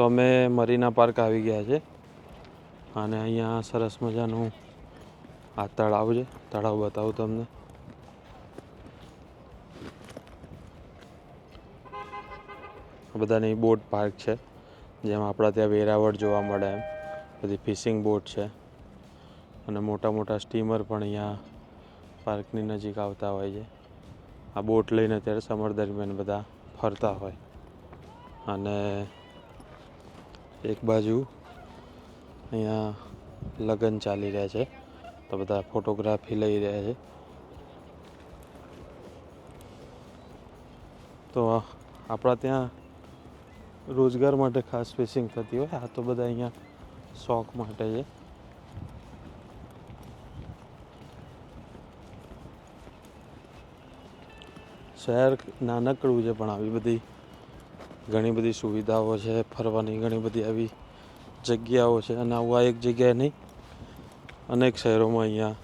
તો અમે મરીના પાર્ક આવી ગયા છે. અને અહીંયા સરસ મજાનું આ તળાવ છે. તળાવ બતાવું તમને. બધાની બોટ પાર્ક છે. જેમ આપણા ત્યાં વેરાવળ જોવા મળે એમ. બધી ફિશિંગ બોટ છે. અને મોટા મોટા સ્ટીમર પણ અહીંયા પાર્કની નજીક આવતા હોય છે. આ બોટ લઈને અત્યારે સમર દરમિયાન બધા ફરતા હોય. અને એક બાજુ અહીંયા લગ્ન ચાલી રહ્યા છે. તો બધા ફોટોગ્રાફી લઈ રહ્યા છે. તો આપણા ત્યાં રોજગાર માટે ખાસ ફિશિંગ થતી હોય. આ તો બધા અહીંયા શોખ માટે છે. શહેર નાનકડું છે પણ આવી બધી ઘણી બધી સુવિધાઓ છે, ફરવાની ઘણી બધી આવી જગ્યાઓ છે અને આવું આ એક જગ્યાએ નહીં, અનેક શહેરોમાં અહીંયા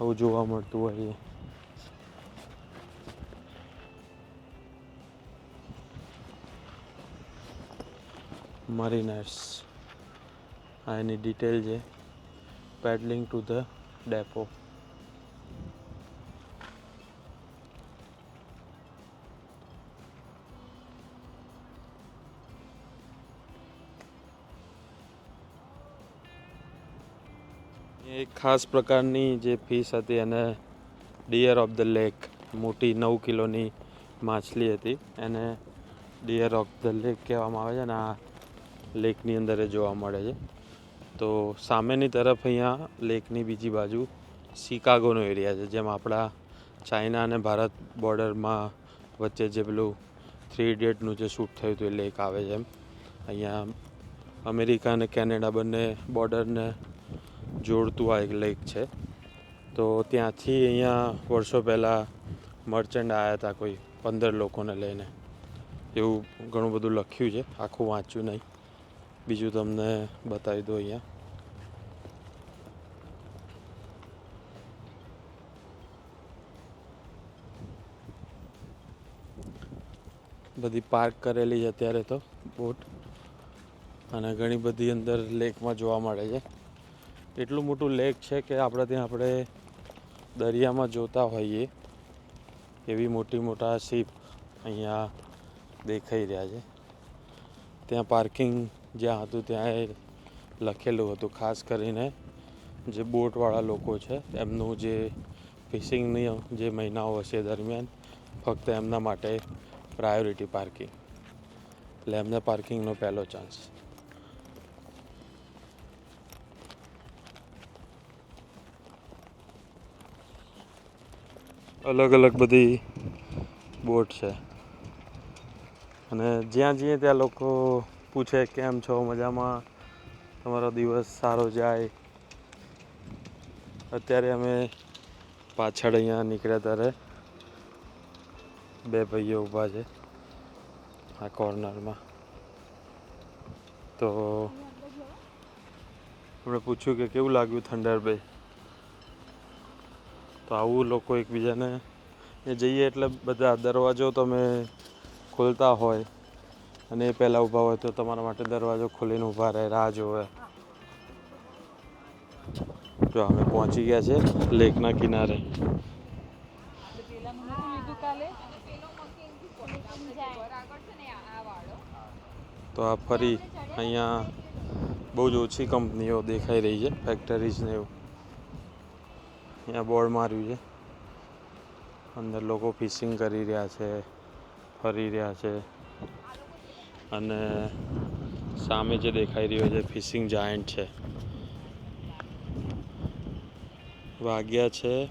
આવું જોવા મળતું હોય છે. મરીનર્સ આ એની ડિટેલ છે. Pedaling to the depot. એક ખાસ પ્રકારની જે ફિશ હતી એને ડિયર ઓફ ધ લેક, મોટી નવ કિલોની માછલી હતી. એને ડિયર ઓફ ધ લેક કહેવામાં આવે છે અને આ લેકની અંદર એ જોવા મળે છે. તો સામેની તરફ અહીંયા લેકની બીજી બાજુ શિકાગોનો એરિયા છે, જેમ આપણા ચાઇના અને ભારત બોર્ડરમાં વચ્ચે જે પેલું થ્રી ઇડિયટનું જે શૂટ થયું હતું એ લેક આવે છે એમ. અહીંયા અમેરિકા અને કેનેડા બંને બોર્ડરને જોડતું આ એક લેક છે. તો ત્યાંથી અહીંયા વર્ષો પહેલાં મર્ચન્ટ આવ્યા હતા કોઈ પંદર લોકોને લઈને. એવું ઘણું બધું લખ્યું છે. આખું વાંચ્યું નહીં. બીજું તમને બતાવી દો અહીંયા. બધી પાર્ક કરેલી છે અત્યારે તો બોટ અને ઘણી બધી અંદર લેકમાં જોવા મળે છે. એટલું મોટું લેક છે કે આપણે ત્યાં આપણે દરિયામાં જોતા હોઈએ એવી મોટી મોટા શિપ અહીંયા દેખાઈ રહ્યા છે. ત્યાં પાર્કિંગ જ્યાં હતું ત્યાં એ લખેલું હતું, ખાસ કરીને જે બોટવાળા લોકો છે, એમનું જે ફિશિંગની જે મહિનાઓ હશે દરમિયાન ફક્ત એમના માટે પ્રાયોરિટી પાર્કિંગ એટલે એમને પાર્કિંગનો પહેલો ચાન્સ અલગ અલગ બધી બોટ છે. અને જ્યાં જઈએ ત્યાં લોકો પૂછે કેમ છો, મજામાં? તમારો દિવસ સારો જાય. અત્યારે અમે પાછળ અહીંયા નીકળ્યા ત્યારે બે ભાઈઓ ઊભા છે આ કોર્નરમાં. તો આપણે પૂછ્યું કે કેવું લાગ્યું થંડર બે તો આવું લોકો એકબીજાને એ જઈએ એટલે બધા દરવાજો તમે ખોલતા હોય અને એ પહેલાં ઊભા હોય તો તમારા માટે દરવાજો ખોલીને ઊભા રહે, રાહ જોવે. જો અમે પહોંચી ગયા છે લેકના કિનારે. તો આ ફરી અહીંયા બહુ જ ઓછી કંપનીઓ દેખાઈ રહી છે ફેક્ટરીઝ ને એવું. અહીંયા બોર્ડ માર્યું છે. અંદર લોકો ફિશિંગ કરી રહ્યા છે, ફરી રહ્યા છે. અને સામે જે દેખાઈ રહ્યો છે, ફિશિંગ જાયન્ટ છે. વાગ્યા છે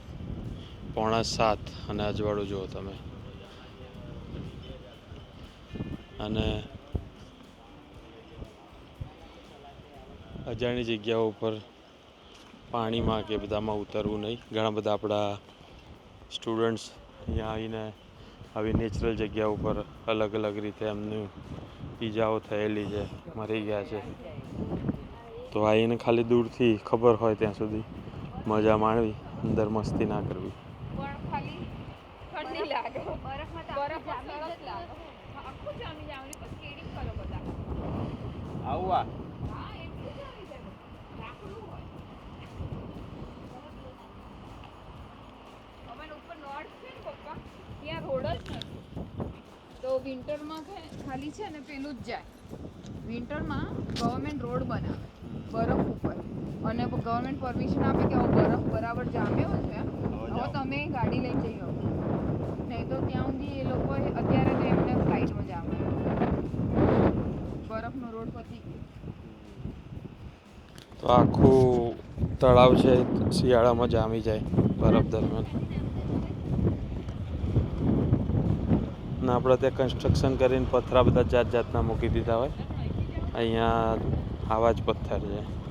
પોણા સાત અને અજવાળું જુઓ તમે. અને અજાણી જગ્યાઓ ઉપર પાણીમાં કે બધામાં ઉતરવું નહીં. ઘણા બધા આપણા સ્ટુડન્ટ્સ અહીંયા આવીને આવી નેચરલ જગ્યા ઉપર અલગ અલગ રીતે એમનું ઈજાઓ થયેલી છે મરી ગયા છે. તો આવીને ખાલી દૂરથી ખબર હોય ત્યાં સુધી મજા માણવી અંદર મસ્તી ના કરવી. પણ ખાલી ઠંડી લાગે બરફમાં બરફ જામી જ લાગે આખું જામી જામી પછી કેડી કરો બધા આવું આ અમારે ઉપર નોર્થ છે ને પપ્પા ત્યાં રોડ જ નથી તો વિન્ટરમાં છે ખાલી છે ને પેલું જ જાય. વિન્ટરમાં ગવર્મેન્ટ રોડ બનાવે બરફ ઉપર. અને ગવર્મેન્ટ પરમિશન આપે કે બરફ બરાબર જામ્યો છે. હવે તમે ગાડી લઈ જઈ આવો. નહીં તો ત્યાં સુધી એ લોકો અત્યારે તો એમને ફ્લાઇટમાં જામે બરફનો રોડ પતી ગયો. તો આખું તળાવ છે શિયાળામાં જામી જાય બરફ દરમિયાન. ને આપણે ત્યાં કન્સ્ટ્રક્શન કરીને પથરા બધા જાત જાતના મૂકી દીધા હોય. અહીંયા આવા જ પથ્થર છે.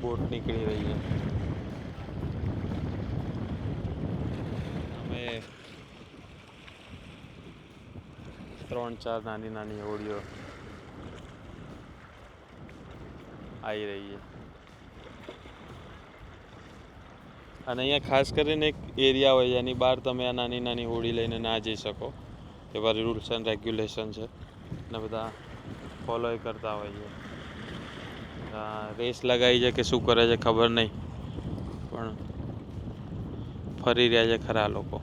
બોટ નીકળી રહી છે. અમે ત્રણ ચાર નાની નાની હોડીઓ આવી રહી છે. અને અહીંયા ખાસ કરીને એક એરિયા હોય જેની બહાર તમે આ નાની નાની હોડી લઈને ના જઈ શકો. એવા રૂલ્સ એન્ડ રેગ્યુલેશન છે. ને બધા ફોલો કરતા છે. રેસ લગાવી છે કે શું કરે છે ખબર નહીં. પણ ફરી રહ્યા છે ખરા લોકો.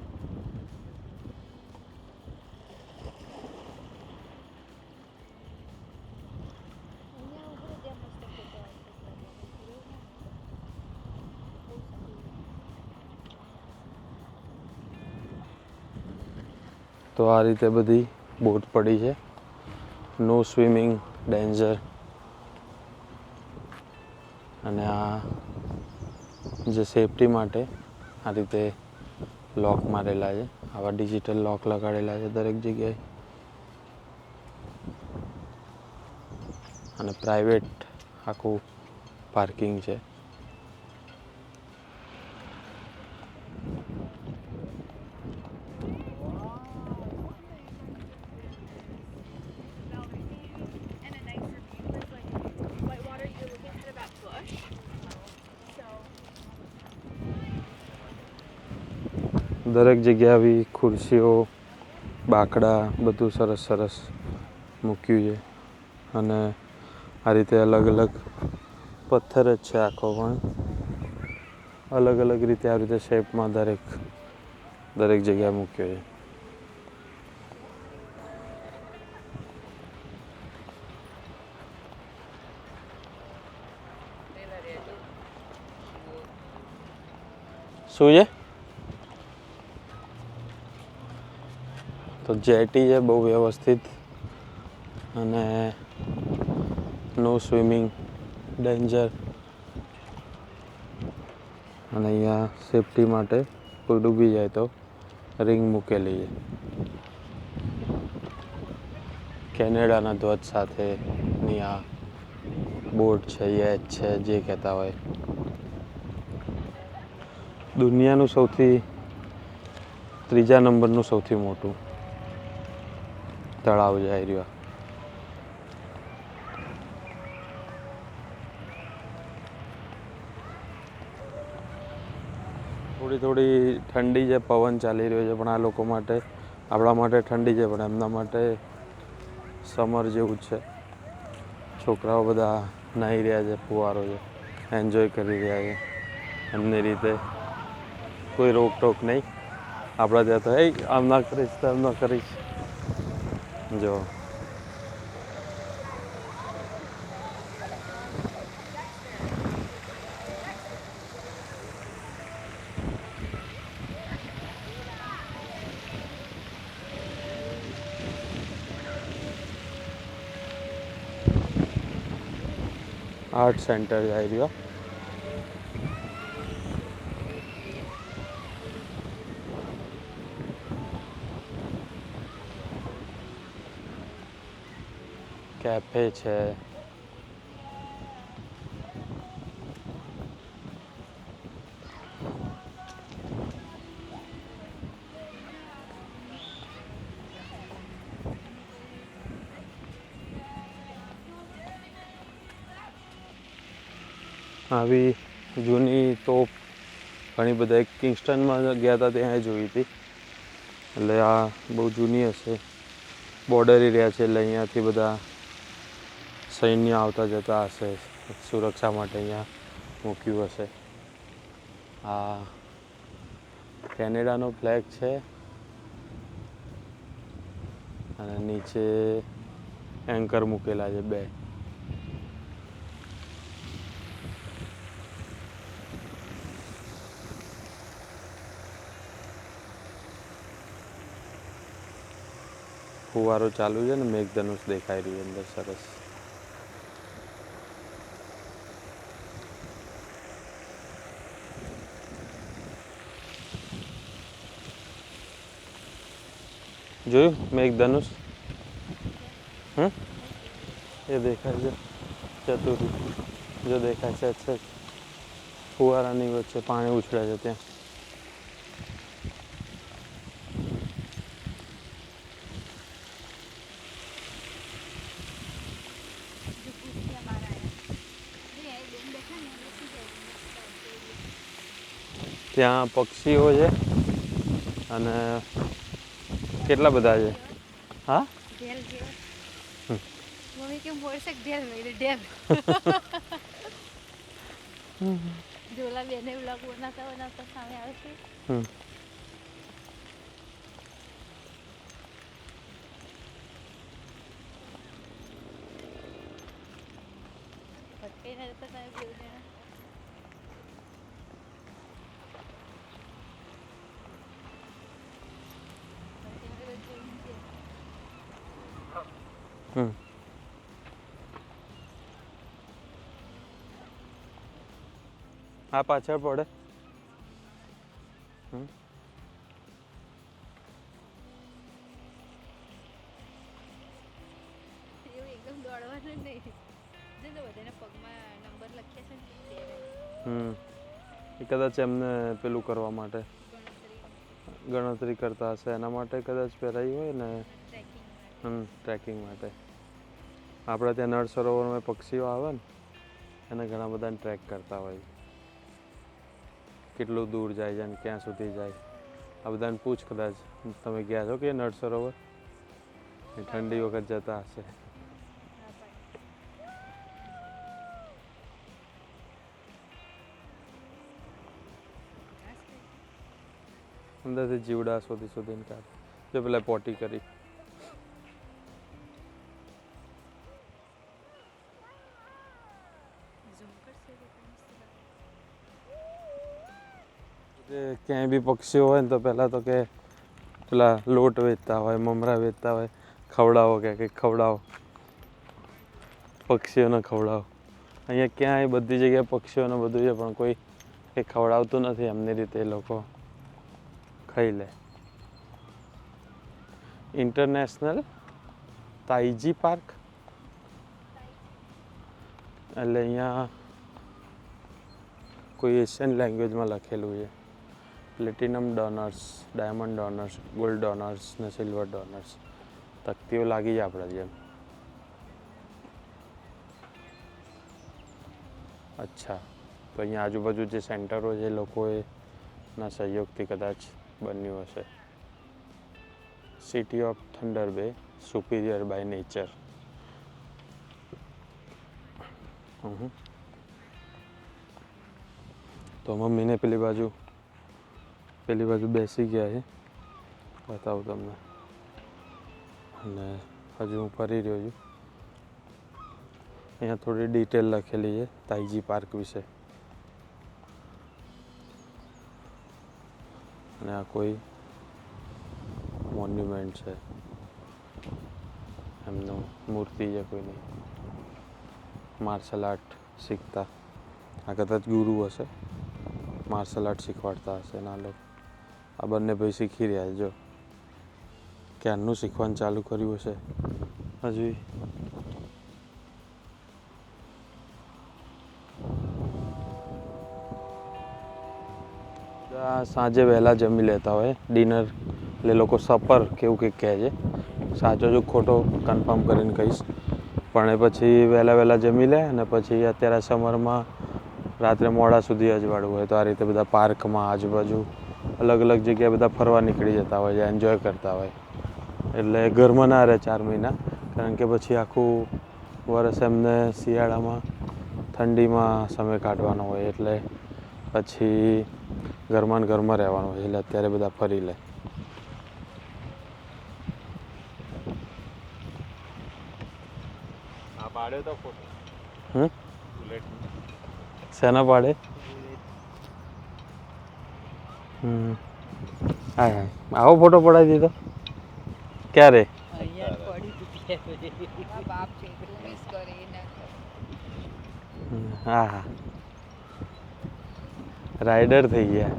તો આ રીતે બધી બોટ પડી છે. નો સ્વિમિંગ ડેન્જર અને આ જે સેફટી માટે આ રીતે લોક મારેલા છે, આવા ડિજિટલ લોક લગાડેલા છે દરેક જગ્યાએ. અને પ્રાઇવેટ આખું પાર્કિંગ છે. દરેક જગ્યાએ આવી ખુરશીઓ, બાકડા બધું સરસ સરસ મૂક્યું છે. અને આ રીતે અલગ અલગ પથ્થર જ છે આખો પણ. અલગ અલગ રીતે આ રીતે શેપમાં દરેક દરેક જગ્યાએ મૂક્યો છે. શું છે? તો જેટી છે, બહુ વ્યવસ્થિત. અને નો સ્વિમિંગ, ડેન્જર. અને અહીંયા સેફટી માટે કોઈ ડૂબી જાય તો રિંગ મૂકેલી છે કેનેડાના ધ્વજ સાથેની આ બોટ છે યેચ છે, જે કહેતા હોય. દુનિયાનું સૌથી, ત્રીજા નંબરનું સૌથી મોટું. તળાવ જાય રહ્યો. થોડી થોડી ઠંડી છે પવન ચાલી રહ્યો છે પણ આ લોકો માટે, આપણા માટે ઠંડી છે, પણ એમના માટે સમર જેવું છે. છોકરાઓ બધા નાહી રહ્યા છે, ફુવારો છે, એન્જોય કરી રહ્યા છે. એમની રીતે કોઈ રોકટોક નહીં. આપણા ત્યાં તો એ આમ ના કરીશ તો આમ ના કરીશ. जो। आर्ट सेंटर एरिया કેફે છે. આવી જૂની તોપ ઘણી બધા કિંગસ્ટનમાં ગયા હતા ત્યાં જોઈ હતી. એટલે આ બહુ જૂની હશે. બોર્ડર એરિયા છે, એટલે અહીંયાથી બધા સૈન્ય આવતા જતા હશે. સુરક્ષા માટે અહીંયા મૂક્યું હશે. આ કેનેડાનો ફ્લેગ છે. અને નીચે એન્કર મૂકેલા છે બે. ફુવારો ચાલુ છે ને મેઘધનુષ દેખાઈ રહ્યું અંદર સરસ. જોયું? મેઘ ધનુષ. હમ? એ દેખાય છે. ચતુર જો દેખાય છે અચ્છા ફુવારાની વચ્ચે પાણી ઉછળે છે ત્યાં. ત્યાં પક્ષીઓ છે અને કેટલા બધા છે? હા. મમ્મી કેમ બોલશે કે ઢેલ લઈને ઢેલ ઢોલા બેને વ્લોગ બનાવતા બનાવતા સામે આવે છે હમ ભટકાઈને જતા તમે બેવ જણા ભટકાઈને બધું ઊંઘી જાય. હમ. આ પાછળ પડે. હમ. કદાચ એમને પેલું કરવા માટે ગણતરી. ગણતરી કરતા હશે. એના માટે કદાચ પહેરાઈ હોય ને. ટ્રેકિંગ માટે. આપણે ત્યાં નળ સરોવરમાં પક્ષીઓ આવે ને, એને ઘણા બધાને ટ્રેક કરતા હોય કેટલું દૂર જાય છે અને ક્યાં સુધી જાય આ બધાને પૂછ કદાચ, તમે ગયા છો કે નળ સરોવર? ઠંડી વખત જતા હશે. અંદરથી જીવડા શોધી શોધીને કાઢે. જો પેલા પોટી કરી. ક્યાંય બી પક્ષીઓ હોય ને તો પહેલાં તો કે પેલા લોટ વેચતા હોય, મમરા વેચતા હોય, ખવડાવો કે કંઈક ખવડાવો. પક્ષીઓને ખવડાવો. અહીંયા ક્યાંય બધી જગ્યાએ પક્ષીઓને બધું છે, પણ કોઈ કંઈ ખવડાવતું નથી એમની રીતે એ લોકો ખાઈ લે. International Taiji park? એટલે અહીંયા કોઈ એશિયન લેંગ્વેજમાં લખેલું છે. Platinum donors diamond donors gold donors ને સિલ્વર ડોનર્સ તકતીઓ લાગી જાય આપણે જેમ. અચ્છા. તો અહીંયા આજુબાજુ જે સેન્ટરો છે એ લોકોએ ના સહયોગથી કદાચ બન્યું હશે. City of thunder bay superior by nature તો મમ્મીને પેલી બાજુ પેલી બાજુ બેસી ગયા છે. બતાવું તમને. અને હજુ હું ફરી રહ્યો છું. અહીંયા થોડી ડિટેલ લખેલી છે, તાઈજી પાર્ક વિશે. અને આ કોઈ મોન્યુમેન્ટ છે. એમનું મૂર્તિ છે કોઈની. માર્શલ આર્ટ શીખતા. આ કદાચ ગુરુ હશે. માર્શલ આર્ટ શીખવાડતા હશે ના લોકો. આ બંને ભાઈ શીખી રહ્યા જો. ક્યારનું શીખવાનું ચાલુ કર્યું હશે. હજી. સાંજે વહેલા જમી લેતા હોય. ડિનર એટલે લોકો સપર કેવું કંઈક કહે છે. સાચો જો ખોટો કન્ફર્મ કરીને કહીશ. પણ એ પછી વહેલા વહેલા જમી લે અને પછી અત્યારે સમરમાં રાત્રે મોડા સુધી અજવાળું હોય તો આ રીતે બધા પાર્કમાં આજુબાજુ અલગ અલગ જગ્યાએ બધા ફરવા નીકળી જતા હોય છે એન્જોય કરતા હોય. એટલે ઘરમાં ના રહે ચાર મહિના કારણ કે પછી આખું વરસ એમને શિયાળામાં ઠંડીમાં સમય કાઢવાનો હોય એટલે પછી ઘરમાં ને ઘરમાં રહેવાનું હોય એટલે અત્યારે બધા ફરી લે. શેના પાડે? હમ. હા હા આવો ફોટો પડાવી દીધો. ક્યારે? હા હા. રાઈડર થઈ ગયા.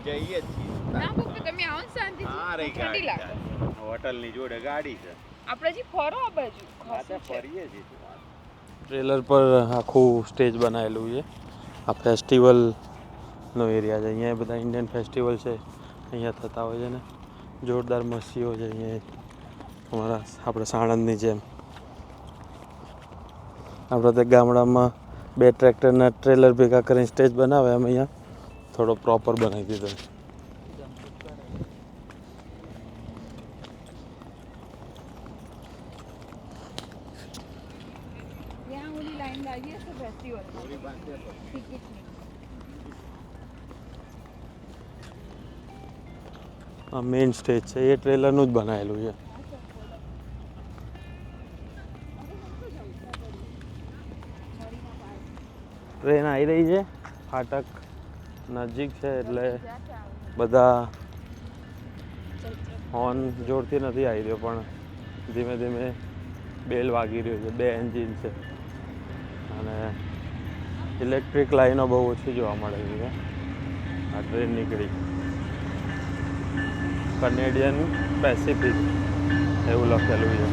જઈએ છીએ હોટલની જોડે ગાડી છે. આપણે હજી ફરો આ બાજુ. ફરીએ છીએ ટ્રેલર પર આખું સ્ટેજ બનાવેલું છે. આ ફેસ્ટિવલનો એરિયા છે. અહીંયા બધા ઇન્ડિયન ફેસ્ટિવલ છે. અહીંયા થતા હોય છે ને. જોરદાર મસ્તીઓ છે અહીંયા. અમારા આપણે સાણંદની જેમ. આપણે તે ગામડામાં બે ટ્રેક્ટરના ટ્રેલર ભેગા કરીને સ્ટેજ બનાવે અમે અહીંયા. થોડો પ્રોપર બનાવી દીધો છે. ત્યાં ઓલી લાઈન બેસતી ફેસ્ટિવલમાં આ મેઇન સ્ટેજ છે, એ ટ્રેલરનું જ બનાવેલું છે. ટ્રેન આવી રહી છે, ફાટક નજીક છે, એટલે બધા હોર્ન જોરથી નથી આવી રહ્યો, પણ ધીમે ધીમે બેલ વાગી રહ્યો છે, બે એન્જિન છે. ઇલેક્ટ્રિક લાઈનો બહુ ઓછી જોવા મળે છે. આ ટ્રેન નીકળી. કનેડિયન પેસિફિક એવું લખેલું છે.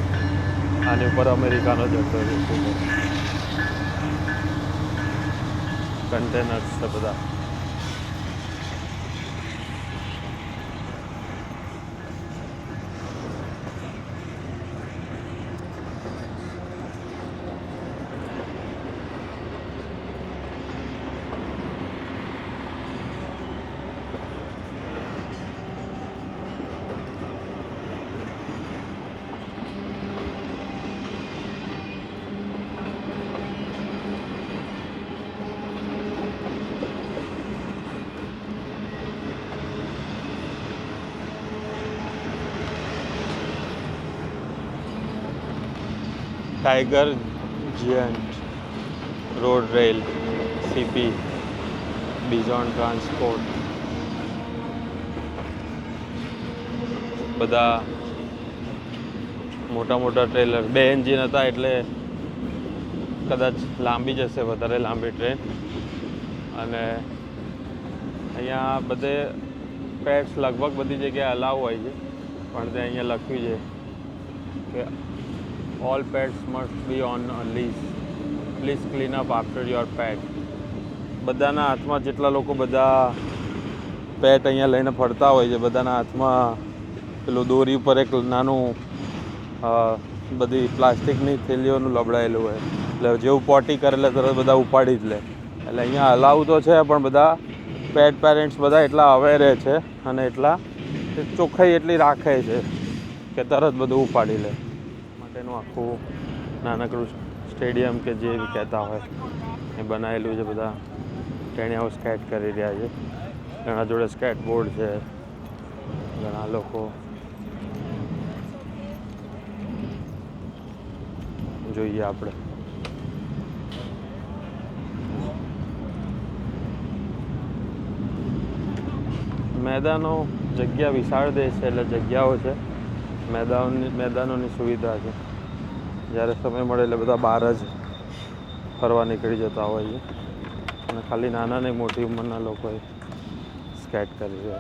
આની ઉપર અમેરિકાનો જતો છે. કન્ટેનર્સ છે બધા. Tiger giant road rail CP Bison transport બધા મોટા મોટા ટ્રેલર. બે એન્જિન હતા એટલે કદાચ લાંબી જશે વધારે લાંબી ટ્રેન. અને અહીંયા બધે પેટ્સ લગભગ બધી જગ્યાએ અલાવ હોય છે. પણ તે અહીંયા લખ્યું છે કે all pets must be on a leash. Please clean up after your pet. બધાના હાથમાં જેટલા લોકો બધા પેટ અહીંયા લઈને ફરતા હોય છે, બધાના હાથમાં પેલું દોરી ઉપર એક નાનું બધી પ્લાસ્ટિકની થેલીઓનું લબડાયેલું હોય. એટલે જેવું પોટી કરે એટલે તરત બધા ઉપાડી જ લે. એટલે અહીંયા અલાવ તો છે, પણ બધા પેટ પેરેન્ટ્સ બધા એટલા અવેર છે અને એટલા ચોખ્ખાઈ એટલી રાખે છે કે તરત બધું ઉપાડી લે. માટેનું આખું નાનકડું સ્ટેડિયમ કે જે કહેતા હોય, એ બનાવેલું છે બધા. ટેણીયાઓ સ્કેટ કરી રહ્યા છે. ઘણા જોડે સ્કેટબોર્ડ છે. ઘણા લોકો. જોઈએ આપણે. મેદાનો જગ્યા વિશાળ દેશ છે એટલે જગ્યાઓ છે. મેદાનોની મેદાનોની સુવિધા છે. જ્યારે સમય મળે એટલે બધા બહાર જ ફરવા નીકળી જતા હોય છે. અને ખાલી નાના ને મોટી ઉંમરના લોકોએ સ્કેટ કરી છે